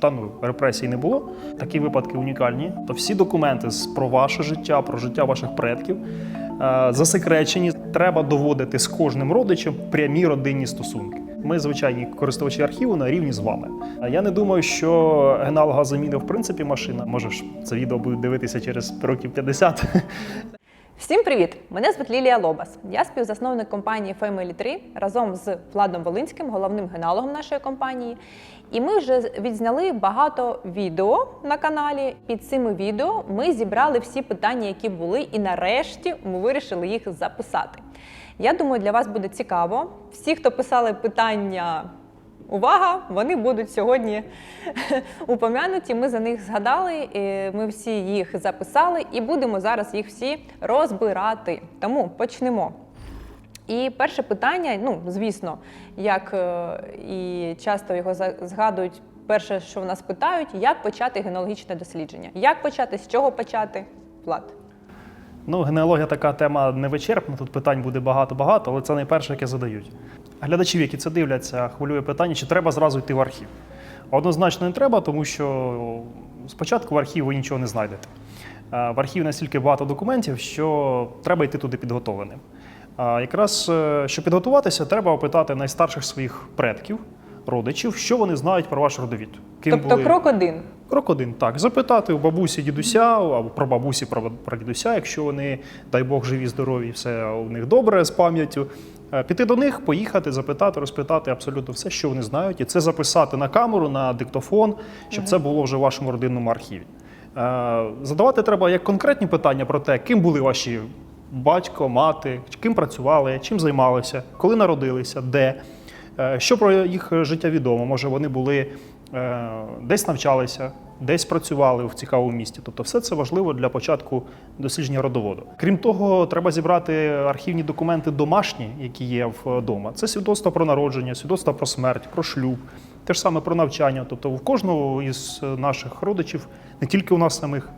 та ну репресій не було. Такі випадки унікальні. То всі документи про ваше життя, про життя ваших предків е, засекречені. Треба доводити з кожним родичем прямі родинні стосунки. Ми звичайні користувачі архіву на рівні з вами. Я не думаю, що генеалога заміни в принципі машина. Може це відео будуть дивитися через років 50. Всім привіт! Мене звуть Лілія Лобас. Я співзасновник компанії Family 3 разом з Владом Волинським, головним генеалогом нашої компанії. І ми вже відзняли багато відео на каналі. Під цими відео ми зібрали всі питання, які були, і нарешті ми вирішили їх записати. Я думаю, для вас буде цікаво. Всі, хто писали питання Увага! Вони будуть сьогодні упомянуті. Ми за них згадали, ми всі їх записали і будемо зараз їх всі розбирати. Тому почнемо. І перше питання, ну звісно, як е, і часто його згадують. Перше, що в нас питають, як почати генеалогічне дослідження? Як почати, з чого почати? Влад. Ну, генеалогія така тема невичерпна, тут питань буде багато-багато, але це найперше, яке задають. Глядачів, які це дивляться, хвилює питання, чи треба зразу йти в архів. Однозначно не треба, тому що спочатку в архів ви нічого не знайдете. Е, В архіві настільки багато документів, що треба йти туди підготовленим. А якраз е, щоб підготуватися, треба опитати найстарших своїх предків, родичів, що вони знають про ваш родовід. Ким тобто були- крок один. Крок один так запитати у бабусі дідуся або про бабусі, про, про дідуся, якщо вони, дай Бог, живі, здорові, все у них добре з пам'яттю. Е, Піти до них, поїхати, запитати, розпитати абсолютно все, що вони знають, і це записати на камеру, на диктофон, щоб це було вже в вашому родинному архіві. Е, Задавати треба як конкретні питання про те, ким були ваші батько, мати, ким працювали, чим займалися, коли народилися, де. Е, Що про їх життя відомо? Може, вони були десь навчалися, десь працювали в цікавому місті. Тобто, все це важливо для початку дослідження родоводу. Крім того, треба зібрати архівні документи домашні, які є вдома. Це свідоцтво про народження, свідоцтво про смерть, про шлюб, те ж саме про навчання. Тобто, в кожного із наших родичів, не тільки у нас самих,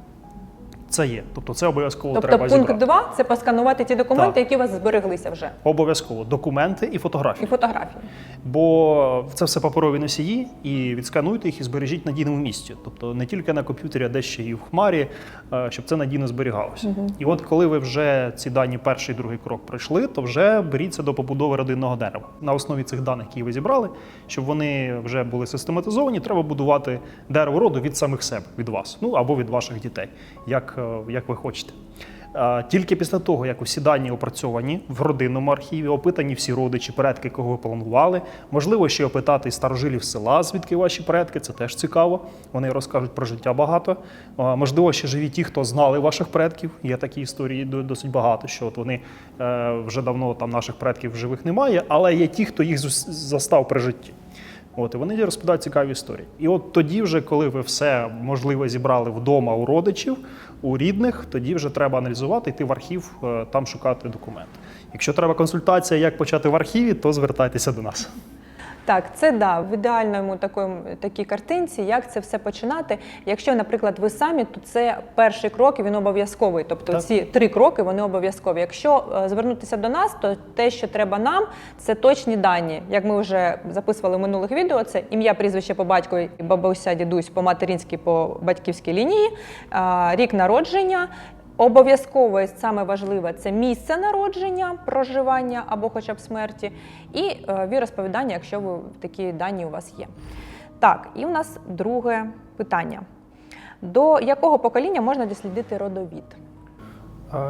це є. Тобто, це обов'язково Тобто, треба пункт зібрати. 2 це посканувати ті документи, Так. які у вас збереглися вже, Обов'язково документи і фотографії. і фотографії. Бо це все паперові носії, і відскануйте їх і збережіть в надійному місці. Тобто не тільки на комп'ютері, а де ще і в хмарі, е, щоб це надійно зберігалося. І от коли ви вже ці дані перший і другий крок пройшли, то вже беріться до побудови родинного дерева. На основі цих даних, які ви зібрали, щоб вони вже були систематизовані, треба будувати дерево роду від самих себе, від вас, ну або від ваших дітей, як, як ви хочете. Тільки після того, як усі дані опрацьовані в родинному архіві, опитані всі родичі, предки, кого ви планували. Можливо, ще опитати старожилів села, звідки ваші предки, це теж цікаво. Вони розкажуть про життя багато. Можливо, ще живі ті, хто знали ваших предків. Є такі історії досить багато, що от вони е, вже давно там наших предків живих немає, але є ті, хто їх застав при житті. От, і вони розповідають цікаві історії. І от тоді, вже, коли ви все можливе зібрали вдома у родичів, у рідних, тоді вже треба аналізувати, йти в архів, е, там шукати документи. Якщо треба консультація, як почати в архіві, то звертайтеся до нас. Так, це да, в ідеальному такому, такій картинці, як це все починати. Якщо, наприклад, ви самі, то це перший крок, і він обов'язковий. Тобто Так. ці три кроки вони обов'язкові. Якщо е, звернутися до нас, то те, що треба нам, це точні дані. Як ми вже записували в минулих відео, це ім'я, прізвище по батькові, бабуся, дідусь по материнській, по батьківській лінії, а, рік народження. Обов'язково і саме важливе це місце народження, проживання або хоча б смерті, і е, віросповідання, якщо ви такі дані у вас є. Так, і у нас друге питання: до якого покоління можна дослідити родовід?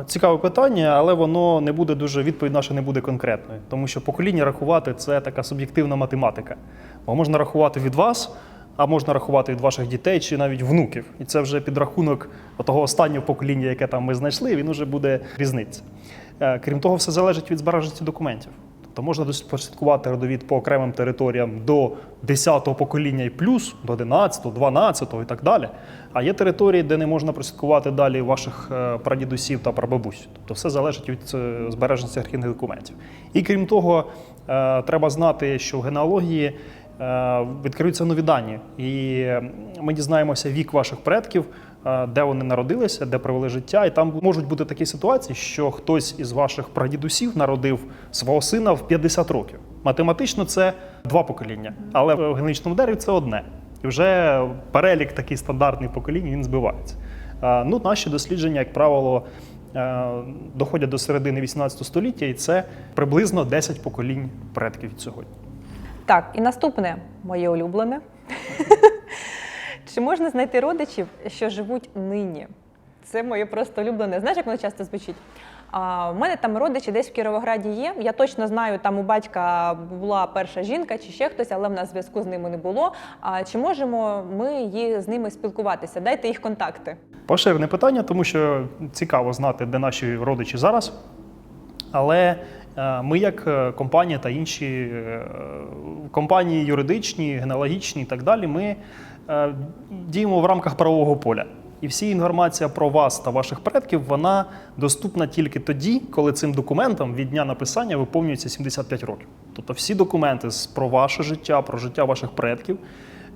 Цікаве питання, але воно не буде дуже відповідь наша не буде конкретною, тому що покоління рахувати це така суб'єктивна математика. Бо можна рахувати від вас, а можна рахувати від ваших дітей чи навіть внуків. І це вже підрахунок того останнього покоління, яке там ми знайшли, він вже буде різниця. Е, Крім того, все залежить від збережності документів. Тобто можна прослідкувати родовід по окремим територіям до 10-го покоління і плюс, до 11-го, 12-го і так далі. А є території, де не можна прослідкувати далі ваших е, прадідусів та прабабусь. Тобто все залежить від е, збережності архівних документів. І крім того, треба знати, що в генеалогії відкриються нові дані, і е, ми дізнаємося вік ваших предків, е, де вони народилися, де провели життя. І там можуть бути такі ситуації, що хтось із ваших прадідусів народив свого сина в 50 років. Математично це два покоління, але в генетичному дереві це одне. І вже перелік такий стандартний поколінь він збивається. Е, Ну, наші дослідження, як правило, е, доходять до середини 18 століття, і це приблизно 10 поколінь предків сьогодні. Так, і наступне моє улюблене. Чи можна знайти родичів, що живуть нині? Це моє просто улюблене. Знаєш, як воно часто звучить? А, в мене там родичі десь в Кіровограді є. Я точно знаю, там у батька була перша жінка чи ще хтось, але в нас зв'язку з ними не було. А чи можемо ми її з ними спілкуватися? Дайте їх контакти. Поширене питання, тому що цікаво знати, де наші родичі зараз. Але ми, як е, компанія та інші е, компанії юридичні, генеалогічні і так далі, ми е, діємо в рамках правового поля. І всі інформація про вас та ваших предків вона доступна тільки тоді, коли цим документам від дня написання виповнюється 75 років. Тобто всі документи про ваше життя, про життя ваших предків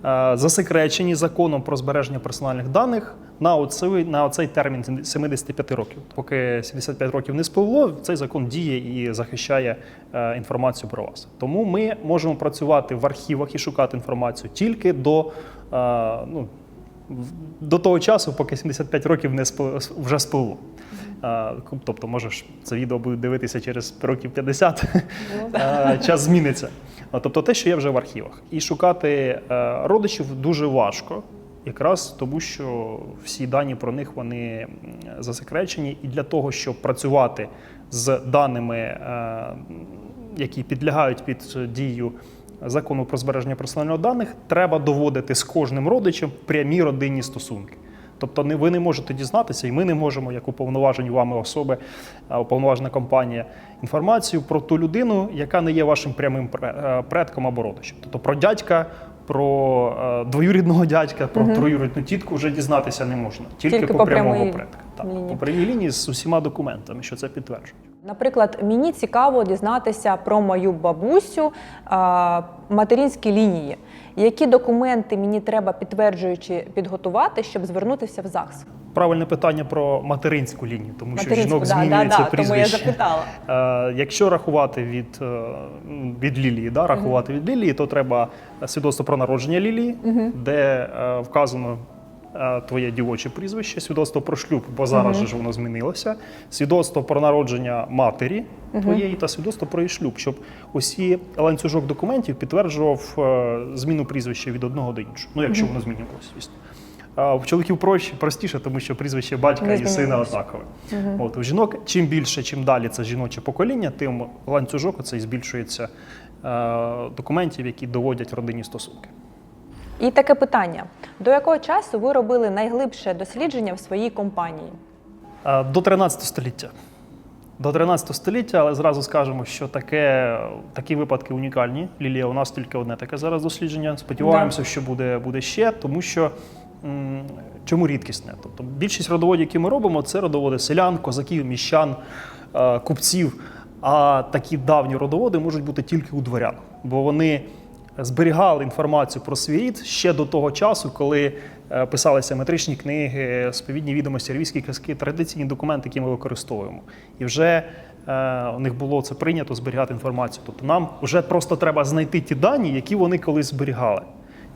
е, засекречені законом про збереження персональних даних на оцей, на оцей термін 75 років. Поки 75 років не спливло, цей закон діє і захищає е, інформацію про вас. Тому ми можемо працювати в архівах і шукати інформацію тільки до. е, ну, до того часу, поки 75 років не спли- вже спливло. Е, Тобто, можеш це відео буде дивитися через років 50, е, час зміниться. А, Тобто те, що є вже в архівах. І шукати родичів дуже важко, якраз тому, що всі дані про них вони засекречені. І для того, щоб працювати з даними, е, які підлягають під дію закону про збереження персональних даних, треба доводити з кожним родичем прямі родинні стосунки. Тобто не ви не можете дізнатися, і ми не можемо, як уповноважені вами особи, уповноважена компанія, інформацію про ту людину, яка не є вашим прямим е, предком або родичем. Тобто про дядька, про е, двоюрідного дядька, про троюрідну тітку вже дізнатися не можна. Тільки, Тільки по, по прямому прямій. Так, лінії. по прямій лінії з усіма документами, що це підтверджують. Наприклад, мені цікаво дізнатися про мою бабусю а, материнські лінії. Які документи мені треба підтверджуючи підготувати, щоб звернутися в ЗАГС? Правильне питання про материнську лінію, тому що жінок да, змінюється да, да, тому я запитала. Е, Якщо рахувати від, е, від Лілії, да, рахувати від Лілії, то треба свідоцтво про народження Лілії, де е, вказано твоє дівоче прізвище, свідоцтво про шлюб, бо зараз же ж воно змінилося, свідоцтво про народження матері твоєї та свідоцтво про її шлюб, щоб усі ланцюжок документів підтверджував зміну прізвища від одного до іншого. Ну, якщо воно змінювалося, звісно. А в чоловіків проще, простіше, тому що прізвище батька і сина однакове. От у жінок чим більше, чим далі це жіноче покоління, тим ланцюжок оцей збільшується е, документів, які доводять родинні стосунки. І таке питання: до якого часу ви робили найглибше дослідження в своїй компанії? Е, До 13 століття. До 13 століття, але зразу скажемо, що таке, такі випадки унікальні. Лілія, у нас тільки одне таке зараз дослідження. Сподіваємося, що буде, буде ще, тому що чому рідкісне? Тобто більшість родоводів, які ми робимо, це родоводи селян, козаків, міщан, е, купців. А такі давні родоводи можуть бути тільки у дворян, бо вони зберігали інформацію про свій рід ще до того часу, коли е, писалися метричні книги, сповідні відомості, арвійські казки, традиційні документи, які ми використовуємо. І вже е, у них було це прийнято зберігати інформацію. Тобто нам вже просто треба знайти ті дані, які вони колись зберігали.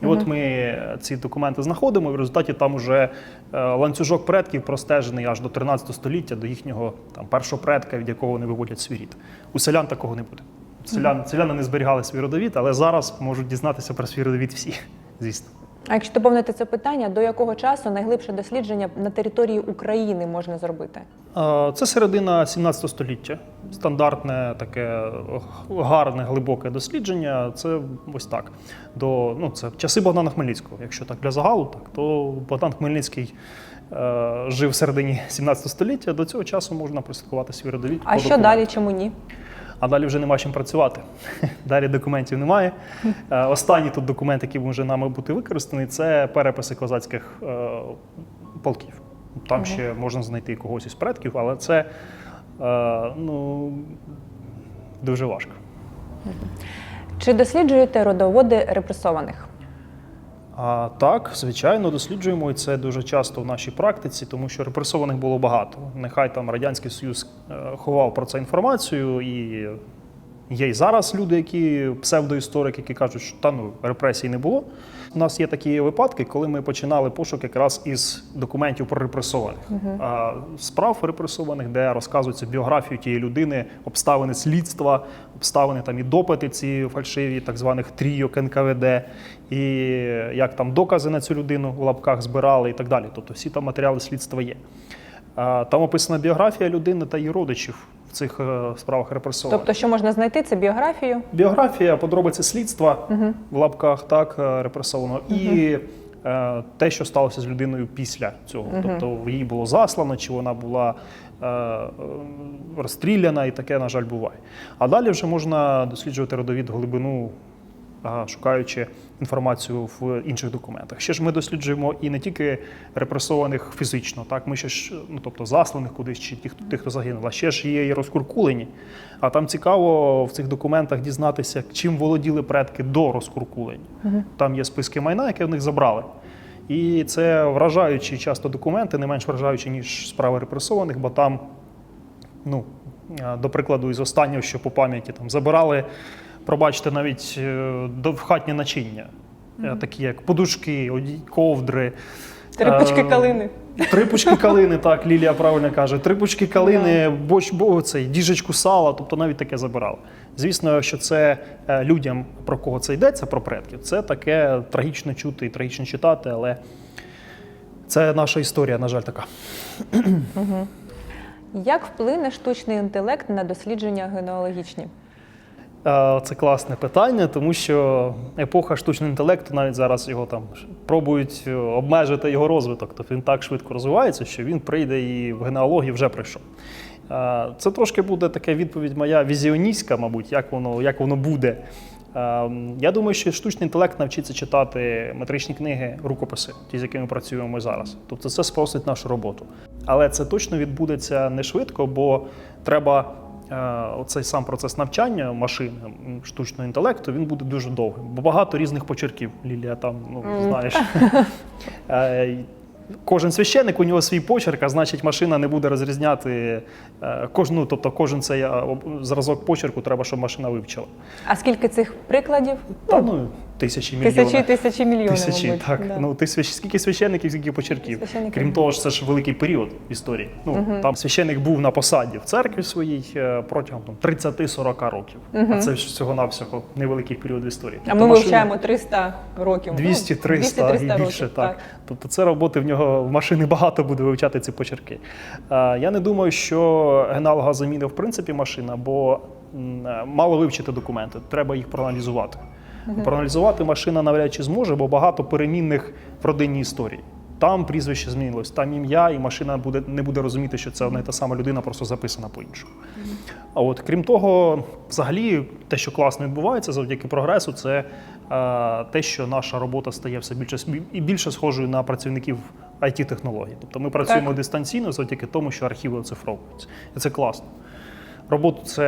І от ми ці документи знаходимо, і в результаті там уже е, ланцюжок предків простежений аж до 13 століття, до їхнього там першого предка, від якого вони виводять свій рід. У селян такого не буде. Селян, селяни не зберігали свій родовід, але зараз можуть дізнатися про свій родовід всі, звісно. А якщо доповнити це питання, до якого часу найглибше дослідження на території України можна зробити? Це середина 17 століття. Стандартне таке гарне, глибоке дослідження. Це ось так. До, ну, це часи Богдана Хмельницького. Якщо так для загалу, так, то Богдан Хмельницький е, жив в середині 17 століття. До цього часу можна прослідкувати свій родовід. А що далі? Чому ні? А далі вже нема чим працювати. Далі документів немає. Е, Останній тут документ, який може нами бути використаний, це переписи козацьких е, полків. Там ще можна знайти когось із предків, але це е, ну, дуже важко. Чи досліджуєте родоводи репресованих? А так, звичайно, досліджуємо, і це дуже часто в нашій практиці, тому що репресованих було багато. Нехай там Радянський Союз е, ховав про це інформацію і Є і зараз люди, які псевдоісторики, які кажуть, що та ну репресій не було. У нас є такі випадки, коли ми починали пошук якраз із документів про репресованих а, справ репресованих, де розказується біографію тієї людини, обставини слідства, обставини там і допити ці фальшиві, так званих трійок НКВД, і як там докази на цю людину в лапках збирали і так далі. Тобто всі там матеріали слідства є. Там описана біографія людини та її родичів в цих е, справах репресованих. Тобто, що можна знайти, це біографію. Біографія, подробиці слідства в лапках, так, репресовано. Угу. і е, те, що сталося з людиною після цього. Тобто її було заслано, чи вона була е, е, розстріляна, і таке, на жаль, буває. А далі вже можна досліджувати родовід глибину. Шукаючи інформацію в інших документах. Ще ж ми досліджуємо і не тільки репресованих фізично, так ми ще ж, ну тобто засланих кудись, чи тих, тих, хто загинув, а ще ж є і розкуркулені. А там цікаво в цих документах дізнатися, чим володіли предки до розкуркулення. Там є списки майна, яке в них забрали. І це вражаючі часто документи, не менш вражаючі, ніж справи репресованих, бо там, ну, до прикладу, із останнього, що по пам'яті там забирали, пробачте, навіть е, хатні начиння, е, такі як подушки, ковдри. Трипочки Е, калини. Три пучки калини, так, Лілія правильно каже. Три пучки калини, боч, бо, цей, діжечку сала, тобто навіть таке забирали. Звісно, що це людям, про кого це йдеться, про предків, це таке трагічно чути і трагічно читати, але це наша історія, на жаль, така. Як вплине штучний інтелект на дослідження генеалогічні? Це класне питання, тому що епоха штучного інтелекту навіть зараз його там пробують е, обмежити його розвиток. Тобто він так швидко розвивається, що він прийде і в генеалогії вже прийшов. Це трошки буде така відповідь моя візіоністська, мабуть, як воно, як воно буде. Я думаю, що штучний інтелект навчиться читати метричні книги, рукописи, ті, з якими працюємо зараз. Тобто це спростить нашу роботу. Але це точно відбудеться не швидко, бо треба е, оцей сам процес навчання машин штучного інтелекту він буде дуже довгим, бо багато різних почерків. Лілія там, ну знаєш. Кожен священик, у нього свій почерк, а значить, машина не буде розрізняти е, кожну, тобто кожен цей е, зразок почерку треба, щоб машина вивчила. А скільки цих прикладів? Та ну тисячі мільйонів. Тисячі тисячі мільйонів. Тисячі, мабуть. так. Да. Ну, ти свящ... скільки священників, скільки почерків. Крім того ж, це ж великий період в історії. Ну, Там священник був на посаді в церкві своїй е, протягом там, 30-40 років. А це ж всього-навсього невеликий період в історії. А Тобто ми вивчаємо 300 років. 200, 300 і більше, років, так. Тобто це роботи в нього в машини багато буде вивчати ці почерки. Е, Я не думаю, що генеалога замінив в принципі машина, бо е, мало вивчити документи, треба їх проаналізувати. Проаналізувати машина навряд чи зможе, бо багато перемінних в родинній історії. Там прізвище змінилось, там ім'я, і машина буде, не буде розуміти, що це одна і та сама людина, просто записана по-іншому. А от крім того, взагалі, те, що класно відбувається завдяки прогресу, це те, що наша робота стає все більше і більше схожою на працівників it технологій Тобто ми працюємо Так. дистанційно завдяки тому, що архіви оцифровуються. І це класно. Роботу це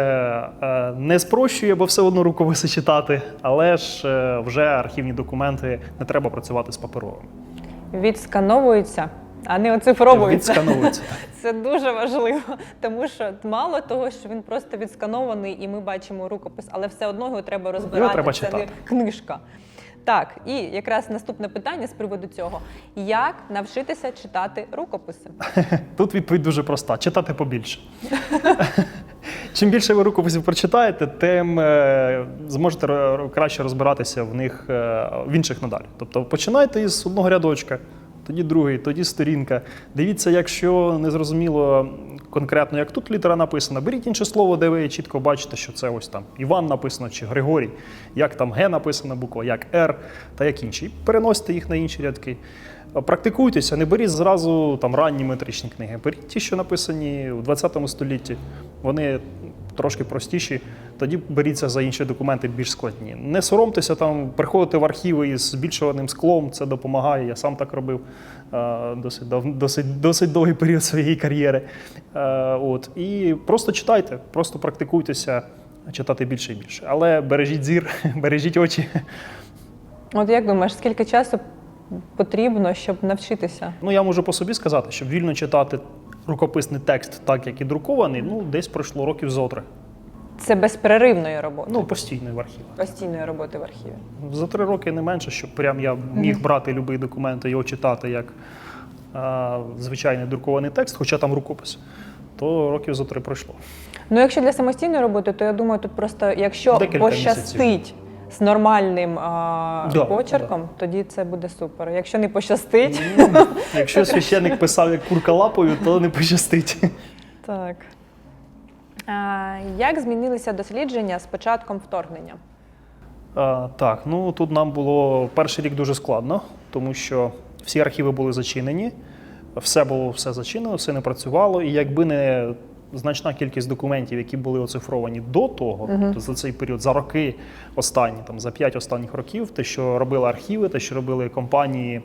е, не спрощує, бо все одно рукописи читати, але ж е, вже архівні документи не треба працювати з паперовими. Відскановуються, а не оцифровуються. Це дуже важливо, тому що мало того, що він просто відсканований, і ми бачимо рукопис, але все одно його треба розбирати. Його треба Це читати. не книжка. Так, і якраз наступне питання з приводу цього: як навчитися читати рукописи? Тут відповідь дуже проста: читати побільше. Чим більше ви рукописів прочитаєте, тим е, зможете краще розбиратися в них е, в інших надалі. Тобто починайте із одного рядочка, тоді другий, тоді сторінка. Дивіться, якщо не зрозуміло конкретно, як тут літера написана, беріть інше слово, де ви чітко бачите, що це ось там Іван написано чи Григорій, як там Г написана буква, як Р та як інші. І переносите їх на інші рядки. Практикуйтеся, не беріть зразу там ранні метричні книги. Беріть ті, що написані у 20 столітті. Вони трошки простіші. Тоді беріться за інші документи більш складні. Не соромтеся там, приходити в архіви із збільшуваним склом, це допомагає. Я сам так робив е, досить, досить, досить довгий період своєї кар'єри. Е, От. І просто читайте, просто практикуйтеся читати більше і більше. Але бережіть зір, бережіть очі. От як думаєш, скільки часу потрібно, щоб навчитися? Ну, я можу по собі сказати, щоб вільно читати рукописний текст, так як і друкований, ну десь пройшло років зо три. Це безперервної роботи, Ну, постійно в архівах. постійної роботи в архіві. За три роки не менше, щоб прям я міг брати будь-який документ і його читати як а, звичайний друкований текст, хоча там рукопис, то років за три пройшло. Ну, якщо для самостійної роботи, то я думаю, тут просто якщо Декілька пощастить з нормальним а, Да, почерком, тоді це буде супер. Якщо не пощастить, Якщо священник писав як курка лапою, то не пощастить. так. А, як змінилися дослідження з початком вторгнення? А, так, ну тут нам було перший рік дуже складно, тому що всі архіви були зачинені, все було все зачинено, все не працювало. І якби не значна кількість документів, які були оцифровані до того, то за цей період, за роки останні, там за п'ять останніх років, те, що робили архіви, те, що робили компанії.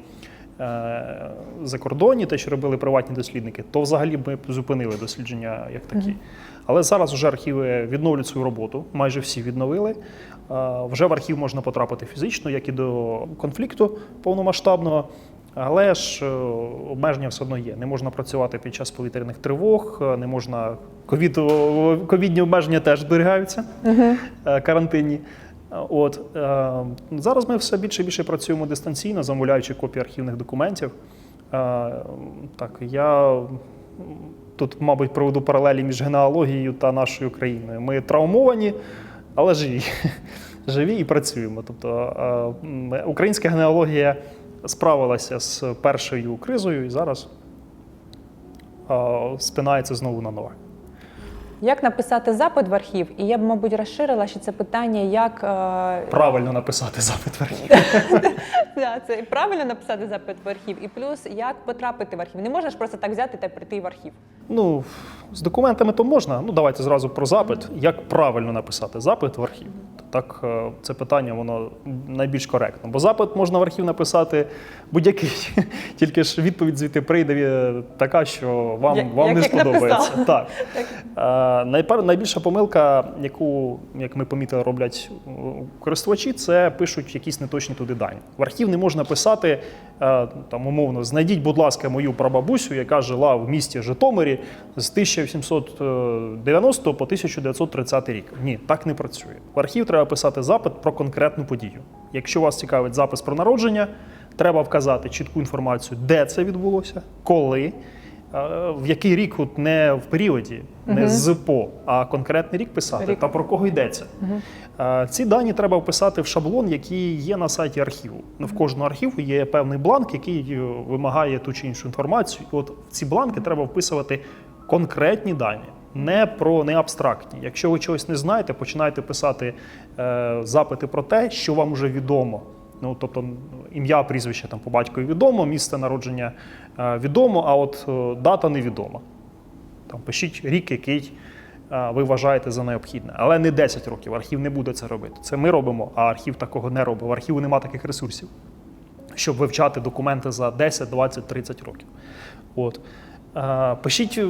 е, Закордонні, те, що робили приватні дослідники, то взагалі ми зупинили дослідження як такі. Але зараз вже архіви відновлюють свою роботу, майже всі відновили. Е, Вже в архів можна потрапити фізично, як і до конфлікту повномасштабного. Але ж е, обмеження все одно є. Не можна працювати під час повітряних тривог, е, не можна ковід, ковідні обмеження теж зберігаються е, карантинні. От зараз ми все більше і більше працюємо дистанційно, замовляючи копії архівних документів. Так, я тут, мабуть, проведу паралелі між генеалогією та нашою країною. Ми травмовані, але живі. Живі і працюємо. Тобто українська генеалогія справилася з першою кризою і зараз спинається знову на нове. Як написати запит в архів? І я б, мабуть, розширила ще це питання, як е, Правильно написати запит в архів. Це правильно написати запит в архів, і плюс як потрапити в архів. Не можна ж просто так взяти та прийти в архів. Ну, з документами то можна. Ну, давайте зразу про запит. Як правильно написати запит в архів? Так, е, це питання воно найбільш коректно. Бо запит можна в архів написати будь-який. Тільки ж відповідь звідти прийде е, така, що вам, Як- вам як- не як сподобається. написала. Так. Е, найпер- найбільша помилка, яку, як ми помітили, роблять користувачі, це пишуть якісь неточні туди дані. В архів не можна писати там умовно, знайдіть, будь ласка, мою прабабусю, яка жила в місті Житомирі з 1890 по 1930 рік. Ні, так не працює. В архів треба писати запит про конкретну подію. Якщо вас цікавить запис про народження, треба вказати чітку інформацію, де це відбулося, коли. Е, В який рік, от не в періоді, не з по, а конкретний рік писати Рік. та про кого йдеться. Е, Ці дані треба вписати в шаблон, який є на сайті архіву. Ну, В кожного архіву є певний бланк, який е, вимагає ту чи іншу інформацію. І от в ці бланки треба вписувати конкретні дані, не про не абстрактні. Якщо ви чогось не знаєте, починайте писати е, запити про те, що вам вже відомо. Ну, тобто ім'я, прізвище там по батькові відомо, місце народження е, відомо, а от е, дата невідома. Там пишіть рік, який е, ви вважаєте за необхідне. Але не 10 років. Архів не буде це робити. Це ми робимо, а архів такого не робить. В архіву немає таких ресурсів, щоб вивчати документи за 10, 20, 30 років. От. Е, Пишіть е,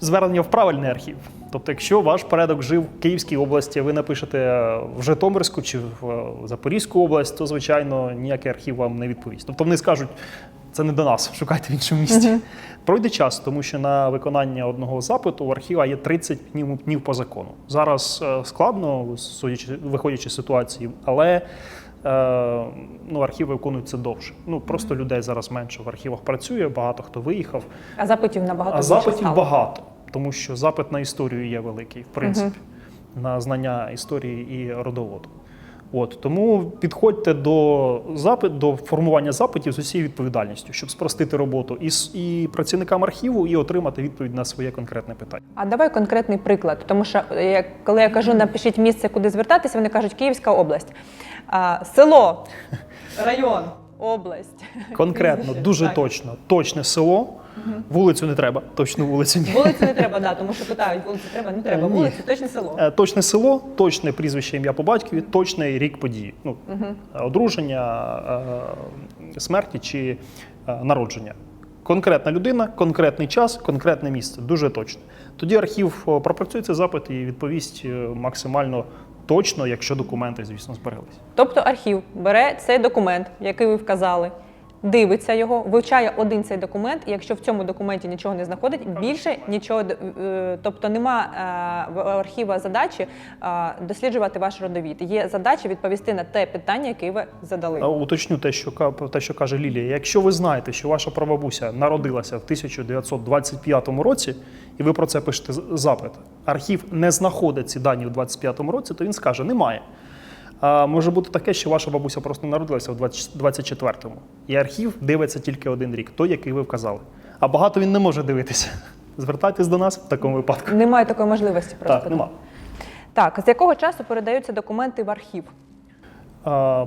звернення в правильний архів. Тобто, якщо ваш порядок жив в Київській області, ви напишете е, в Житомирську чи в е, Запорізьку область, то звичайно ніякий архів вам не відповість. Тобто вони скажуть, це не до нас, шукайте в іншому місці. Пройде час, тому що на виконання одного запиту в архіва є 30 днів, днів по закону. Зараз е, складно, судячи, виходячи з ситуації, але е, ну, архіви виконують це довше. Ну просто людей зараз менше в архівах працює, багато хто виїхав. А запитів набагато А запитів стало. багато, тому що запит на історію є великий, в принципі, на знання історії і родоводу. От тому підходьте до запит до формування запитів з усією відповідальністю, щоб спростити роботу і, і працівникам архіву, і отримати відповідь на своє конкретне питання. А давай конкретний приклад, тому що е, як- коли я кажу, напишіть місце, куди звертатися, вони кажуть Київська область. А, село, район, область. Конкретно, дуже Так. точно, точне село. Вулицю не треба, точну вулицю ні. Вулицю не треба, да, тому що питають, вулицю треба, не треба. Ні. Вулицю, точне село. Е, Точне село, точне прізвище ім'я по батькові, точний рік події. Ну, одруження, е, смерті чи е, народження. Конкретна людина, конкретний час, конкретне місце. Дуже точно. Тоді архів пропрацює цей запит і відповість максимально точно, якщо документи, звісно, збереглися. Тобто архів бере цей документ, який ви вказали, дивиться його, вивчає один цей документ, і якщо в цьому документі нічого не знаходить, більше нічого, е, тобто нема е, в архіва задачі е, досліджувати ваш родовід. Є задача відповісти на те питання, яке ви задали. Уточню те, що те, що каже Лілія. Якщо ви знаєте, що ваша прабабуся народилася в 1925 році, і ви про це пишете запит, архів не знаходить ці дані в 25 році, то він скаже, немає. А може бути таке, що ваша бабуся просто народилася в 20 24-му. І архів дивиться тільки один рік, той, який ви вказали. А багато він не може дивитися. Звертайтесь до нас в такому випадку. Немає такої можливості просто. Так, нема. Так, з якого часу передаються документи в архів?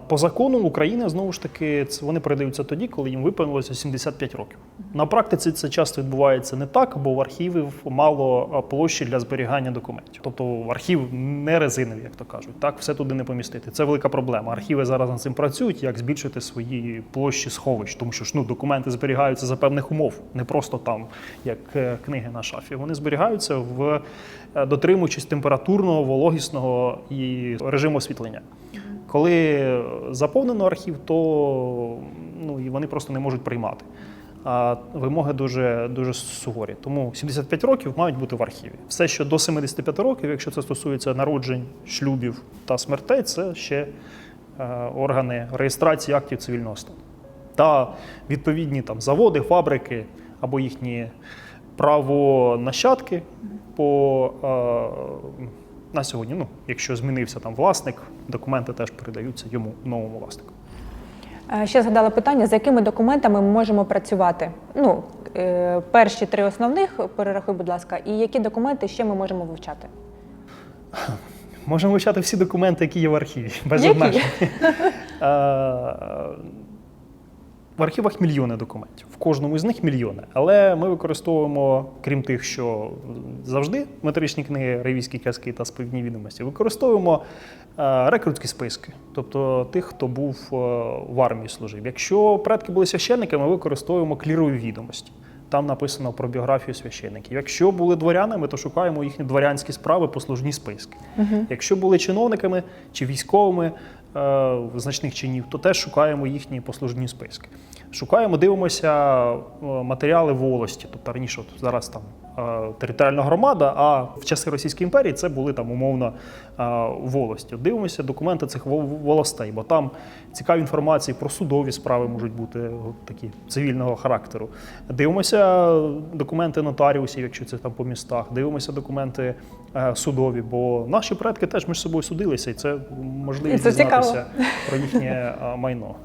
По закону України знову ж таки вони передаються тоді, коли їм виповнилося 75 років. На практиці це часто відбувається не так, бо в архівів мало площі для зберігання документів. Тобто архів не резиновий, як то кажуть. Так, все туди не помістити. Це велика проблема. Архіви зараз над цим працюють, як збільшити свої площі сховищ, тому що ж ну документи зберігаються за певних умов, не просто там, як е, книги на шафі. Вони зберігаються в е, дотримуючись температурного, вологісного і режиму освітлення. Коли заповнено архів, то ну, і вони просто не можуть приймати. А вимоги дуже, дуже суворі. Тому 75 років мають бути в архіві. Все, що до 75 років, якщо це стосується народжень, шлюбів та смертей, це ще е, органи реєстрації актів цивільного стану. Та відповідні там заводи, фабрики або їхні правонащадки по е, на сьогодні. Ну, якщо змінився там власник, документи теж передаються йому новому власнику. Е, Ще згадала питання, з якими документами ми можемо працювати. Ну, е, перші три основних перерахуй, будь ласка, і які документи ще ми можемо вивчати? Можемо вивчати всі документи, які є в архіві, без обмежень. В архівах мільйони документів. В кожному з них мільйони. Але ми використовуємо, крім тих, що завжди метричні книги, ревійські казки та сповідні відомості, використовуємо е, рекрутські списки, тобто тих, хто був е, в армії служив. Якщо предки були священниками, ми використовуємо клірові відомості. Там написано про біографію священників. Якщо були дворянами, то шукаємо їхні дворянські справи, послужні списки. Якщо були чиновниками чи військовими значних чинів, то теж шукаємо їхні послужні списки. Шукаємо, дивимося е, матеріали волості. Тобто раніше от зараз там е, територіальна громада, а в часи Російської імперії це були там умовно е, волості. Дивимося документи цих вол- волостей, бо там цікаві інформації про судові справи можуть бути такі цивільного характеру. Дивимося документи нотаріусів, якщо це там по містах. Дивимося документи е, судові, бо наші предки теж між собою судилися, і це можливість дізнатися про їхнє е, майно.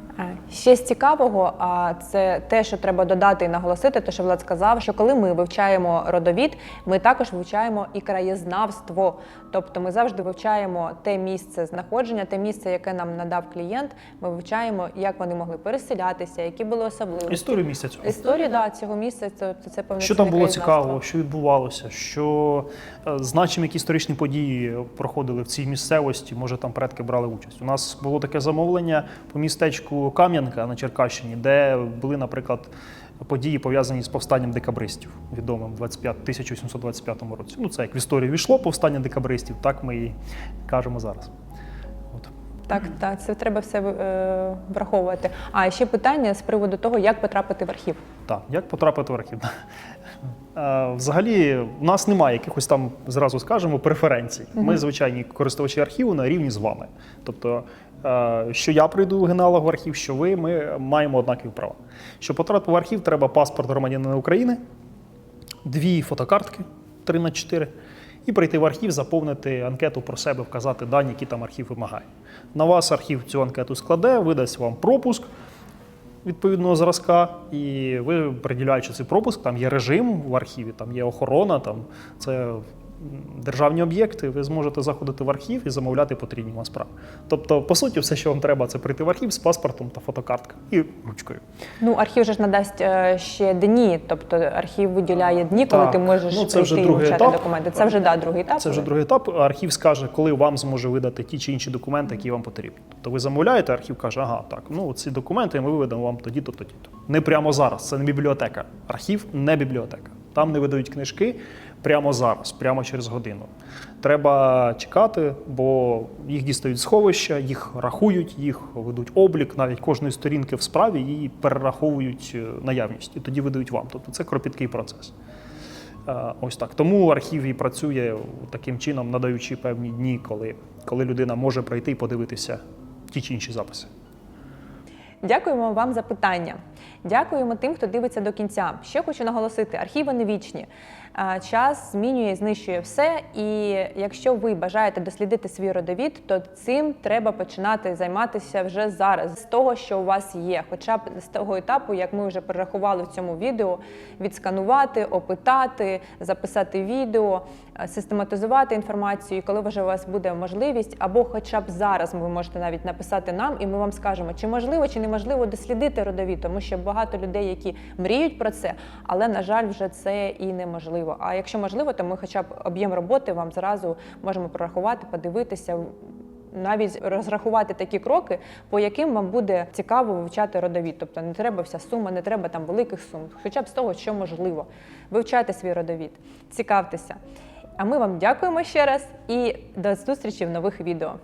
Ще з цікавого, а це те, що треба додати і наголосити, те, що Влад сказав, що коли ми вивчаємо родовід, ми також вивчаємо і краєзнавство. Тобто ми завжди вивчаємо те місце знаходження, те місце, яке нам надав клієнт. Ми вивчаємо, як вони могли переселятися, які були особливості. Історію місця цього. Історія да, цього місця це, це, повноцінне Що там було цікавого, що відбувалося, що е, значимі які історичні події проходили в цій місцевості, може там предки брали участь. У нас було таке замовлення по містечку Кам'янка на Черкащині, де були, наприклад, події пов'язані з повстанням декабристів, відомим в 25, 1825 році. Ну, це як в історію війшло повстання декабристів, так ми і кажемо зараз. Так, так, це треба все е, враховувати. А ще питання з приводу того, як потрапити в архів. Так, як потрапити в архів? Е, Взагалі, в нас немає якихось там, зразу скажемо, преференцій. Ми звичайні користувачі архіву на рівні з вами. Тобто, е, що я прийду в генеалог в архів, що ви, ми маємо однакові права. Щоб потрапити в архів, треба паспорт громадянина України, дві фотокартки 3 на 4 і прийти в архів, заповнити анкету про себе, вказати дані, які там архів вимагає. На вас архів цю анкету складе, видасть вам пропуск відповідного зразка, і ви, приділяючи цей пропуск, там є режим в архіві, там є охорона, там це державні об'єкти. Ви зможете заходити в архів і замовляти потрібні вам справи. Тобто, по суті, все, що вам треба, це прийти в архів з паспортом та фотокарткою і ручкою. Ну, архів же ж надасть е, ще дні, тобто архів виділяє дні, коли Так. ти можеш Ну, це прийти і другий вивчати етап. документи. Це вже да, другий етап. Це вже другий етап. Архів скаже, коли вам зможе видати ті чи інші документи, які вам потрібні. Тобто ви замовляєте, архів каже, ага, так, ну ці документи ми виведемо вам тоді-то, тоді-то. Не прямо зараз, це не бібліотека. Архів не бібліотека. Там не видають книжки прямо зараз, прямо через годину. Треба чекати, бо їх дістають сховища, їх рахують, їх ведуть облік, навіть кожної сторінки в справі її перераховують е, наявність, і тоді видають вам. Тобто це кропіткий процес. Е, Ось так. Тому архів і працює таким чином, надаючи певні дні, коли, коли людина може прийти і подивитися ті чи інші записи. Дякуємо вам за питання. Дякуємо тим, хто дивиться до кінця. Ще хочу наголосити: архіви не вічні. Час змінює і знищує все. І якщо ви бажаєте дослідити свій родовід, то цим треба починати займатися вже зараз, з того, що у вас є, хоча б з того етапу, як ми вже перерахували в цьому відео, відсканувати, опитати, записати відео, е, систематизувати інформацію. І коли вже у вас буде можливість, або хоча б зараз ви можете навіть написати нам, і ми вам скажемо, чи можливо, чи неможливо дослідити родовід, тому що багато людей, які мріють про це, але на жаль, вже це і неможливо. А якщо можливо, то ми хоча б об'єм роботи вам зразу можемо прорахувати, подивитися. Навіть розрахувати такі кроки, по яким вам буде цікаво вивчати родовід. Тобто не треба вся сума, не треба там великих сум, хоча б з того, що можливо. Вивчайте свій родовід, цікавтеся. А ми вам дякуємо ще раз і до зустрічі в нових відео.